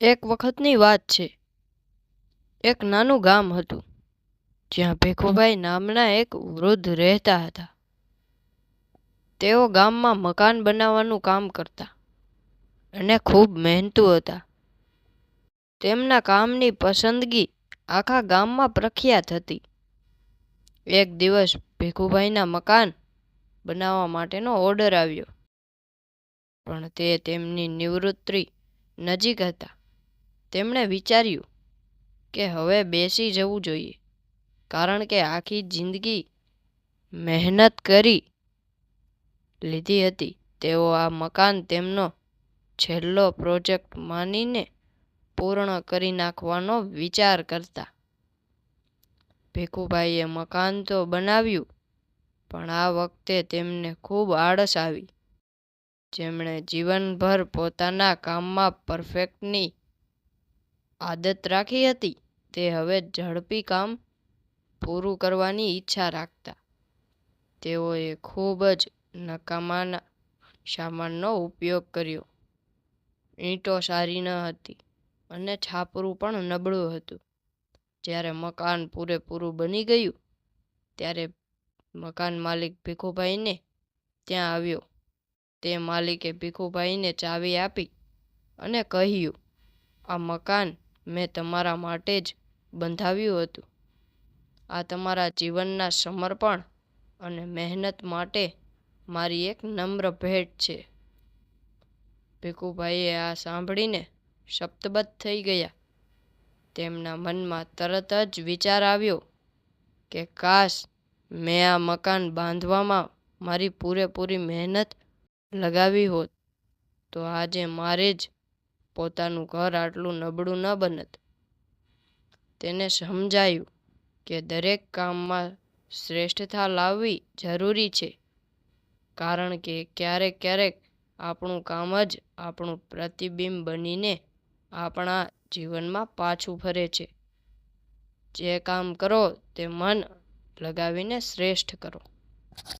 એક વખતની વાત છે. એક નાનું ગામ હતું, જ્યાં ભીખુભાઈ નામના એક વૃદ્ધ રહેતા હતા. તેઓ ગામમાં મકાન બનાવવાનું કામ કરતા અને ખૂબ મહેનતુ હતા. તેમના કામની પસંદગી આખા ગામમાં પ્રખ્યાત હતી. એક દિવસ ભીખુભાઈના મકાન બનાવવા માટેનો ઓર્ડર આવ્યો, પણ તે તેમની નિવૃત્તિ નજીક હતા. તેમણે વિચાર્યું કે હવે બેસી જવું જોઈએ, કારણ કે આખી જિંદગી મહેનત કરી લીધી હતી. તેઓ આ મકાન તેમનો છેલ્લો પ્રોજેક્ટ માનીને પૂર્ણ કરી નાખવાનો વિચાર કરતા. ભીખુભાઈએ મકાન તો બનાવ્યું, પણ આ વખતે તેમને ખૂબ આળસ આવી. જેમણે જીવનભર પોતાના કામમાં પરફેક્ટની આદત રાખી હતી. તે હવે ઝડપી કામ પૂરું કરવાની ઈચ્છા રાખતા. તેઓએ ખૂબ જ નકામાના સામાનનો ઉપયોગ કર્યો. ઈંટો સારી ન હતી અને છાપરું પણ નબળું હતું. જ્યારે મકાન પૂરેપૂરું બની ગયું, ત્યારે મકાન માલિક ભીખુભાઈને ત્યાં આવ્યો. તે માલિકે ભીખુભાઈને ચાવી આપી અને કહ્યું, આ મકાન મેં તમારા માટે જ બંધાવ્યું હતું. આ તમારા જીવનના સમર્પણ અને મહેનત માટે મારી એક નમ્ર ભેટ છે. ભીખુભાઈએ આ સાંભળીને શબ્દબદ્ધ થઈ ગયા. તેમના મનમાં તરત જ વિચાર આવ્યો કે કાશ મેં આ મકાન બાંધવામાં મારી પૂરેપૂરી મહેનત લગાવી હોત, તો આજે મારે જ પોતાનું ઘર આટલું નબળું ન બનત. તેને સમજાયું કે દરેક કામમાં શ્રેષ્ઠતા લાવવી જરૂરી છે, કારણ કે ક્યારેક ક્યારેક આપણું કામ જ આપણું પ્રતિબિંબ બનીને આપણા જીવનમાં પાછું ફરે છે. જે કામ કરો તે મન લગાવીને શ્રેષ્ઠ કરો.